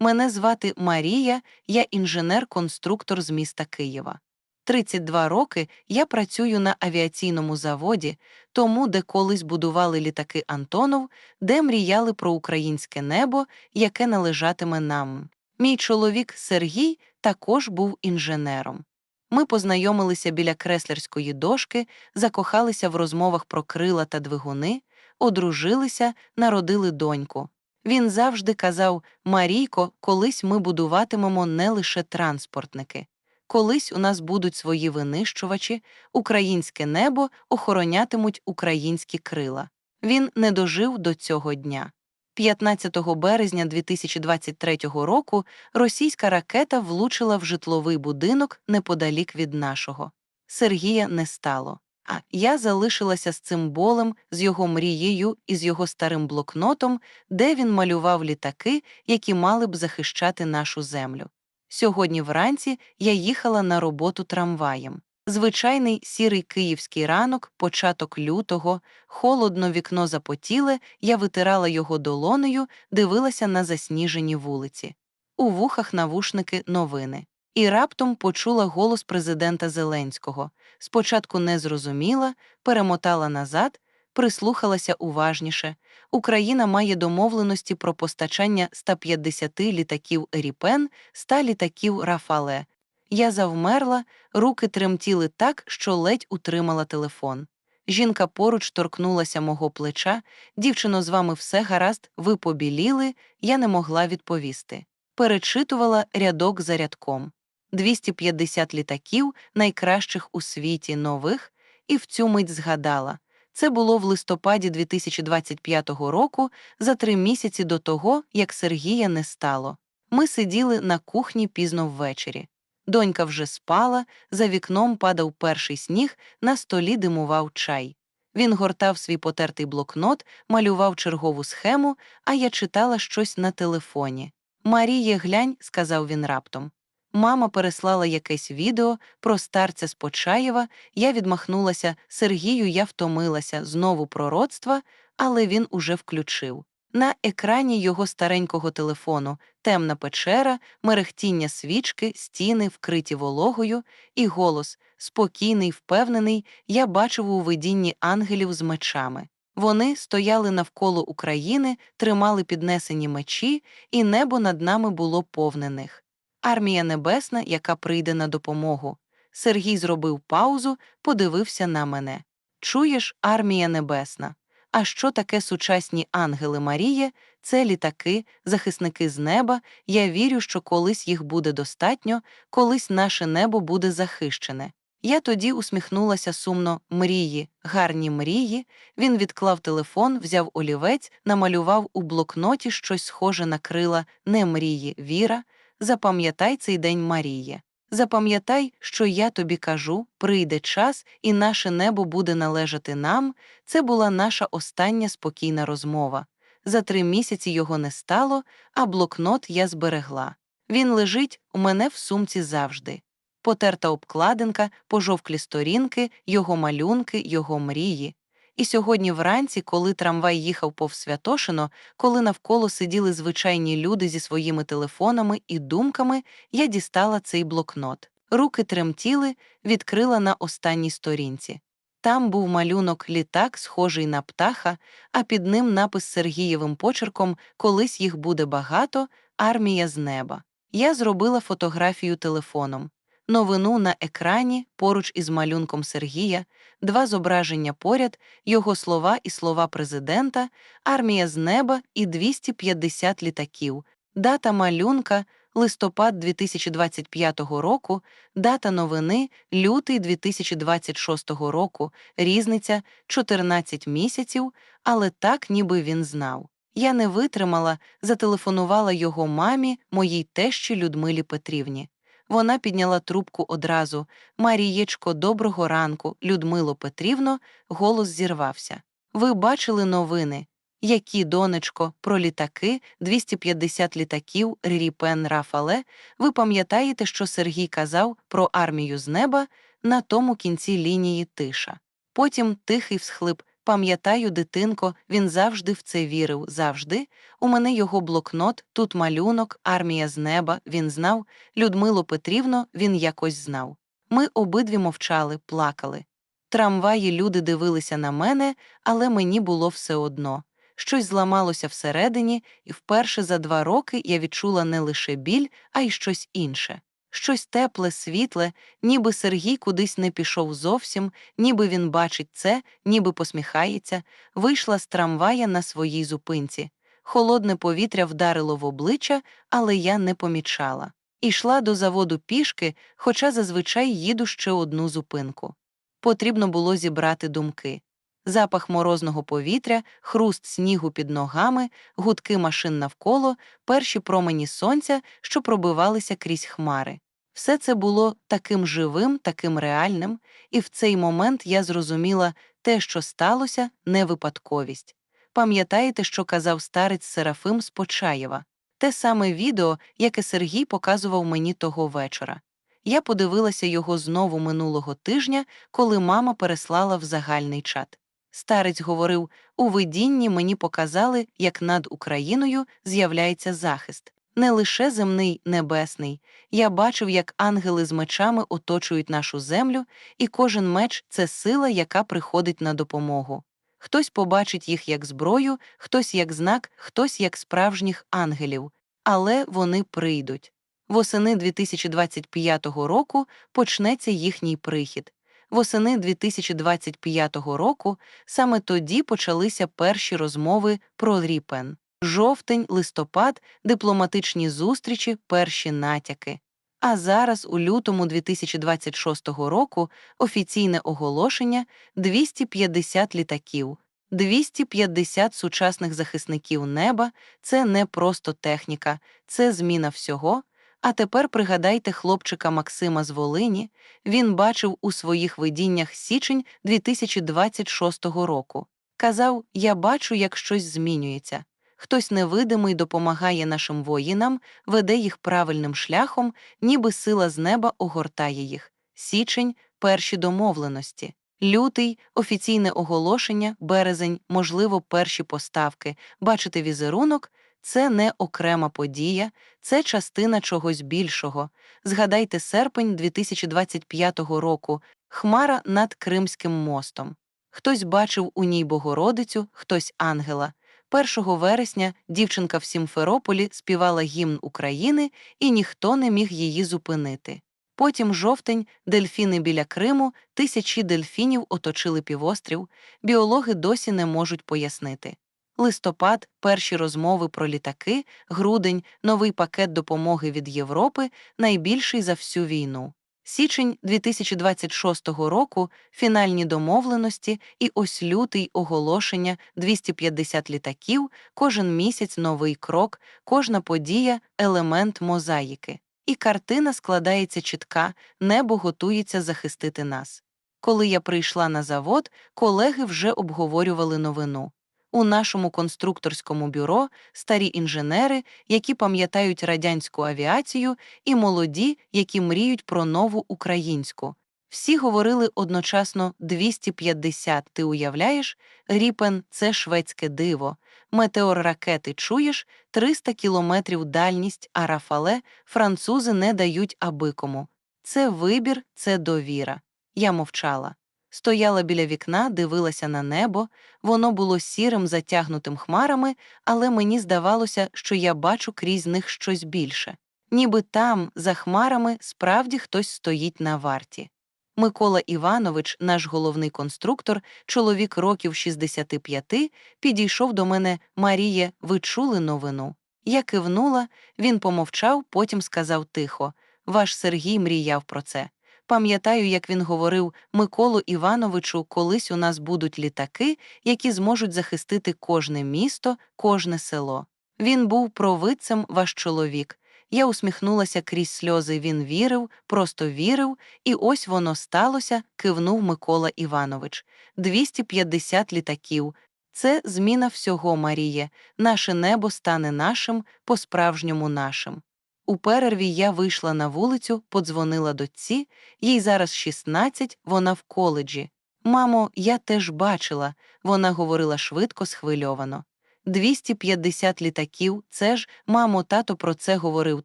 Мене звати Марія, я інженер-конструктор з міста Києва. 32 роки я працюю на авіаційному заводі, тому, де колись будували літаки Антонов, де мріяли про українське небо, яке належатиме нам. Мій чоловік Сергій також був інженером. Ми познайомилися біля креслерської дошки, закохалися в розмовах про крила та двигуни, одружилися, народили доньку. Він завжди казав Марійко, колись ми будуватимемо не лише транспортники. Колись у нас будуть свої винищувачі, українське небо охоронятимуть українські крила. Він не дожив до цього дня. 15 березня 2023 року російська ракета влучила в житловий будинок неподалік від нашого. Сергія не стало. Я залишилася з цим болем, з його мрією і з його старим блокнотом, де він малював літаки, які мали б захищати нашу землю. Сьогодні вранці я їхала на роботу трамваєм. Звичайний сірий київський ранок, початок лютого, холодно вікно запотіле, я витирала його долонею, дивилася на засніжені вулиці. У вухах навушники новини. І раптом почула голос президента Зеленського. Спочатку не зрозуміла, перемотала назад, прислухалася уважніше. Україна має домовленості про постачання 150 літаків Ріпен, 100 літаків Рафале. Я завмерла, руки тремтіли так, що ледь утримала телефон. Жінка поруч торкнулася мого плеча. Дівчино, з вами все гаразд, ви побіліли, я не могла відповісти. Перечитувала рядок за рядком. 250 літаків, найкращих у світі нових, і в цю мить згадала. Це було в листопаді 2025 року, за три місяці до того, як Сергія не стало. Ми сиділи на кухні пізно ввечері. Донька вже спала, за вікном падав перший сніг, на столі димував чай. Він гортав свій потертий блокнот, малював чергову схему, а я читала щось на телефоні. Маріє, глянь, сказав він раптом. Мама переслала якесь відео про старця з Почаєва, я відмахнулася, Сергію, я втомилася, знову пророцтва, але він уже включив. На екрані його старенького телефону темна печера, мерехтіння свічки, стіни, вкриті вологою, і голос, спокійний, впевнений, я бачив у видінні ангелів з мечами. Вони стояли навколо України, тримали піднесені мечі, і небо над нами було повне них. Армія небесна, яка прийде на допомогу. Сергій зробив паузу, подивився на мене. Чуєш, армія небесна. А що таке сучасні ангели Марії? Це літаки, захисники з неба. Я вірю, що колись їх буде достатньо, колись наше небо буде захищене. Я тоді усміхнулася сумно мрії, гарні мрії. Він відклав телефон, взяв олівець, намалював у блокноті щось схоже на крила не мрії, віра. Запам'ятай цей день Маріє. Запам'ятай, що я тобі кажу, прийде час, і наше небо буде належати нам. Це була наша остання спокійна розмова. За три місяці його не стало, а блокнот я зберегла. Він лежить у мене в сумці завжди. Потерта обкладинка, пожовклі сторінки, його малюнки, його мрії. І сьогодні вранці, коли трамвай їхав повз Святошино, коли навколо сиділи звичайні люди зі своїми телефонами і думками, я дістала цей блокнот. Руки тремтіли, відкрила на останній сторінці. Там був малюнок літак, схожий на птаха, а під ним напис Сергієвим почерком Колись їх буде багато, армія з неба. Я зробила фотографію телефоном новину на екрані поруч із малюнком Сергія, два зображення поряд, його слова і слова президента, армія з неба і 250 літаків, дата малюнка. Листопад 2025 року, дата новини, лютий 2026 року, різниця 14 місяців, але так, ніби він знав. Я не витримала, зателефонувала його мамі, моїй тещі Людмилі Петрівні. Вона підняла трубку одразу. Марієчко, доброго ранку, Людмило Петрівно, голос зірвався. Ви бачили новини? Які, донечко, про літаки, 250 літаків, Ріріпен Рафале, ви пам'ятаєте, що Сергій казав про армію з неба на тому кінці лінії тиша. Потім тихий всхлип. Пам'ятаю, дитинко, він завжди в це вірив, завжди. У мене його блокнот, тут малюнок, армія з неба, він знав, Людмило Петрівно, він якось знав. Ми обидві мовчали, плакали. Трамваї люди дивилися на мене, але мені було все одно. Щось зламалося всередині, і вперше за два роки я відчула не лише біль, а й щось інше. Щось тепле, світле, ніби Сергій кудись не пішов зовсім, ніби він бачить це, ніби посміхається, вийшла з трамвая на своїй зупинці. Холодне повітря вдарило в обличчя, але я не помічала. Ішла до заводу пішки, хоча зазвичай їду ще одну зупинку. Потрібно було зібрати думки. Запах морозного повітря, хруст снігу під ногами, гудки машин навколо, перші промені сонця, що пробивалися крізь хмари. Все це було таким живим, таким реальним, і в цей момент я зрозуміла те, що сталося, не випадковість. Пам'ятаєте, що казав старець Серафим з Почаєва? Те саме відео, яке Сергій показував мені того вечора. Я подивилася його знову минулого тижня, коли мама переслала в загальний чат. Старець говорив у видінні мені показали, як над Україною з'являється захист. Не лише земний, небесний. Я бачив, як ангели з мечами оточують нашу землю, і кожен меч це сила, яка приходить на допомогу. Хтось побачить їх як зброю, хтось як знак, хтось як справжніх ангелів, але вони прийдуть. Восени 2025 року почнеться їхній прихід. Восени 2025 року саме тоді почалися перші розмови про Ріпен. Жовтень, листопад, дипломатичні зустрічі, перші натяки. А зараз, у лютому 2026 року, офіційне оголошення 250 літаків, 250 сучасних захисників неба це не просто техніка, це зміна всього. А тепер пригадайте хлопчика Максима з Волині, він бачив у своїх видіннях січень 2026 року. Казав: Я бачу, як щось змінюється. Хтось невидимий допомагає нашим воїнам, веде їх правильним шляхом, ніби сила з неба огортає їх. Січень перші домовленості. Лютий офіційне оголошення, березень, можливо, перші поставки, бачите візерунок, це не окрема подія, це частина чогось більшого. Згадайте серпень 2025 року, хмара над Кримським мостом. Хтось бачив у ній Богородицю, хтось ангела. 1 вересня дівчинка в Сімферополі співала гімн України, і ніхто не міг її зупинити. Потім жовтень, дельфіни біля Криму, тисячі дельфінів оточили півострів, біологи досі не можуть пояснити. Листопад, перші розмови про літаки, грудень, новий пакет допомоги від Європи, найбільший за всю війну. Січень 2026 року фінальні домовленості і ось лютий оголошення 250 літаків, кожен місяць новий крок, кожна подія елемент мозаїки. І картина складається чітка, небо готується захистити нас. Коли я прийшла на завод, колеги вже обговорювали новину. У нашому конструкторському бюро старі інженери, які пам'ятають радянську авіацію, і молоді, які мріють про нову українську. Всі говорили одночасно 250, ти уявляєш, ріпен це шведське диво, метеор ракети чуєш, 300 кілометрів дальність, а рафале французи не дають абикому. Це вибір, це довіра. Я мовчала. Стояла біля вікна, дивилася на небо, воно було сірим, затягнутим хмарами, але мені здавалося, що я бачу крізь них щось більше. Ніби там, за хмарами, справді хтось стоїть на варті. Микола Іванович, наш головний конструктор, чоловік років 65, підійшов до мене Маріє, ви чули новину? Я кивнула, він помовчав, потім сказав тихо Ваш Сергій мріяв про це. Пам'ятаю, як він говорив Миколу Івановичу, колись у нас будуть літаки, які зможуть захистити кожне місто, кожне село. Він був провидцем ваш чоловік. Я усміхнулася крізь сльози. Він вірив, просто вірив, і ось воно сталося, кивнув Микола Іванович. 250 літаків. Це зміна всього, Маріє. Наше небо стане нашим, по-справжньому нашим. У перерві я вийшла на вулицю, подзвонила дочці, їй зараз 16, вона в коледжі. Мамо, я теж бачила, вона говорила швидко, схвильовано. 250 літаків, це ж, мамо, тато про це говорив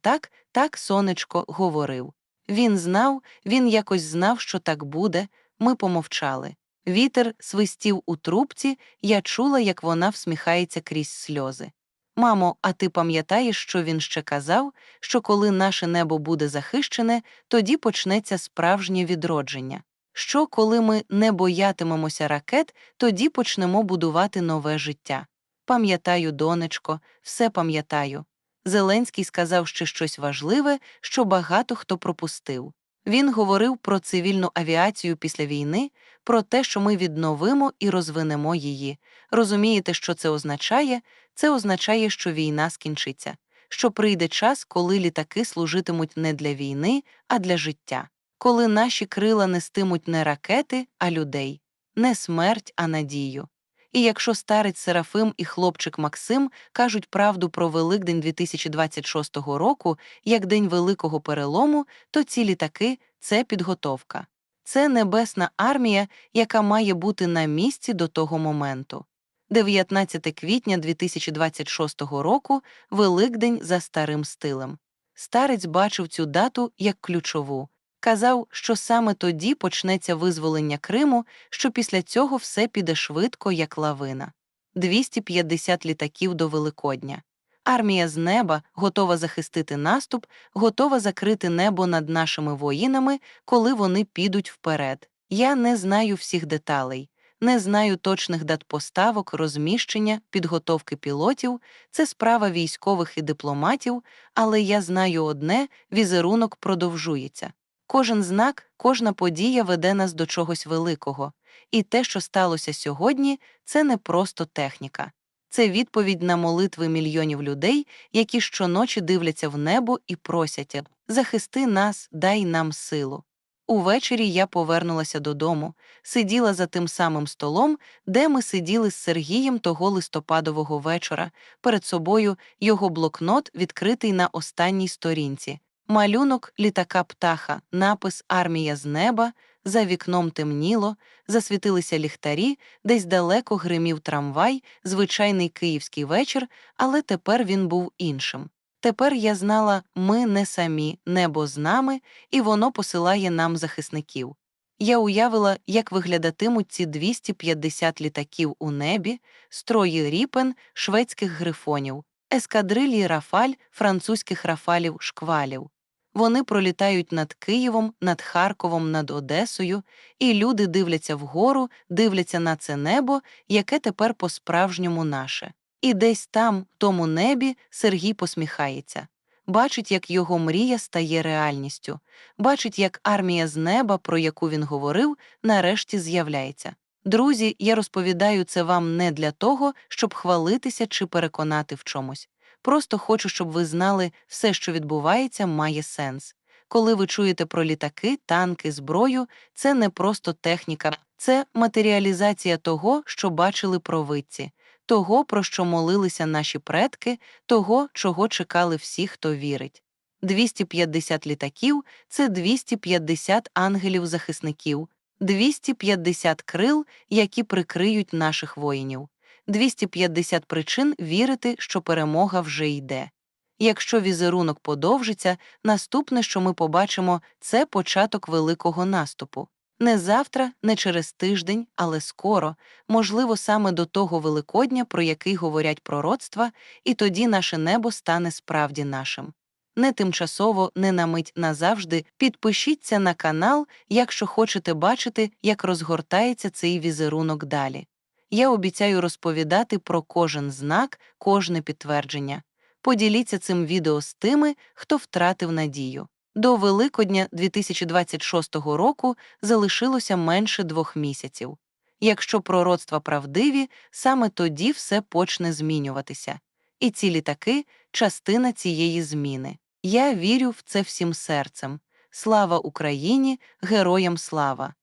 так, так, сонечко, говорив. Він знав, він якось знав, що так буде, ми помовчали. Вітер свистів у трубці, я чула, як вона всміхається крізь сльози. Мамо, а ти пам'ятаєш, що він ще казав, що коли наше небо буде захищене, тоді почнеться справжнє відродження. Що, коли ми не боятимемося ракет, тоді почнемо будувати нове життя. Пам'ятаю, донечко, все пам'ятаю. Зеленський сказав ще щось важливе, що багато хто пропустив. Він говорив про цивільну авіацію після війни, про те, що ми відновимо і розвинемо її. Розумієте, що це означає? Це означає, що війна скінчиться, що прийде час, коли літаки служитимуть не для війни, а для життя, коли наші крила нестимуть не ракети, а людей, не смерть, а надію. І якщо старець Серафим і хлопчик Максим кажуть правду про Великдень 2026 року як День Великого перелому, то ці літаки це підготовка. Це небесна армія, яка має бути на місці до того моменту. 19 квітня 2026 року Великдень за старим стилем. Старець бачив цю дату як ключову. Казав, що саме тоді почнеться визволення Криму, що після цього все піде швидко, як лавина. 250 літаків до Великодня. Армія з неба готова захистити наступ, готова закрити небо над нашими воїнами, коли вони підуть вперед. Я не знаю всіх деталей, не знаю точних дат поставок, розміщення, підготовки пілотів, це справа військових і дипломатів, але я знаю одне візерунок продовжується. Кожен знак, кожна подія веде нас до чогось великого, і те, що сталося сьогодні, це не просто техніка. Це відповідь на молитви мільйонів людей, які щоночі дивляться в небо і просять захисти нас, дай нам силу. Увечері я повернулася додому, сиділа за тим самим столом, де ми сиділи з Сергієм того листопадового вечора, перед собою його блокнот відкритий на останній сторінці. Малюнок літака птаха, напис Армія з неба, за вікном темніло, засвітилися ліхтарі, десь далеко гримів трамвай, звичайний київський вечір, але тепер він був іншим. Тепер я знала, ми не самі, небо з нами, і воно посилає нам захисників. Я уявила, як виглядатимуть ці 250 літаків у небі, строї ріпен, шведських грифонів, ескадрилі рафаль, французьких рафалів, шквалів. Вони пролітають над Києвом, над Харковом, над Одесою, і люди дивляться вгору, дивляться на це небо, яке тепер по-справжньому наше. І десь там, в тому небі, Сергій посміхається. Бачить, як його мрія стає реальністю, бачить, як армія з неба, про яку він говорив, нарешті з'являється. Друзі, я розповідаю це вам не для того, щоб хвалитися чи переконати в чомусь. Просто хочу, щоб ви знали, все, що відбувається, має сенс. Коли ви чуєте про літаки, танки, зброю, це не просто техніка, це матеріалізація того, що бачили провидці, того, про що молилися наші предки, того, чого чекали всі, хто вірить. 250 літаків це 250 ангелів-захисників, 250 крил, які прикриють наших воїнів. 250 причин вірити, що перемога вже йде. Якщо візерунок подовжиться, наступне, що ми побачимо, це початок великого наступу. Не завтра, не через тиждень, але скоро, можливо, саме до того Великодня, про який говорять пророцтва, і тоді наше небо стане справді нашим. Не тимчасово, не на мить назавжди підпишіться на канал, якщо хочете бачити, як розгортається цей візерунок далі. Я обіцяю розповідати про кожен знак, кожне підтвердження. Поділіться цим відео з тими, хто втратив надію. До Великодня 2026 року залишилося менше двох місяців. Якщо пророцтва правдиві, саме тоді все почне змінюватися. І ці літаки частина цієї зміни. Я вірю в це всім серцем. Слава Україні, героям слава!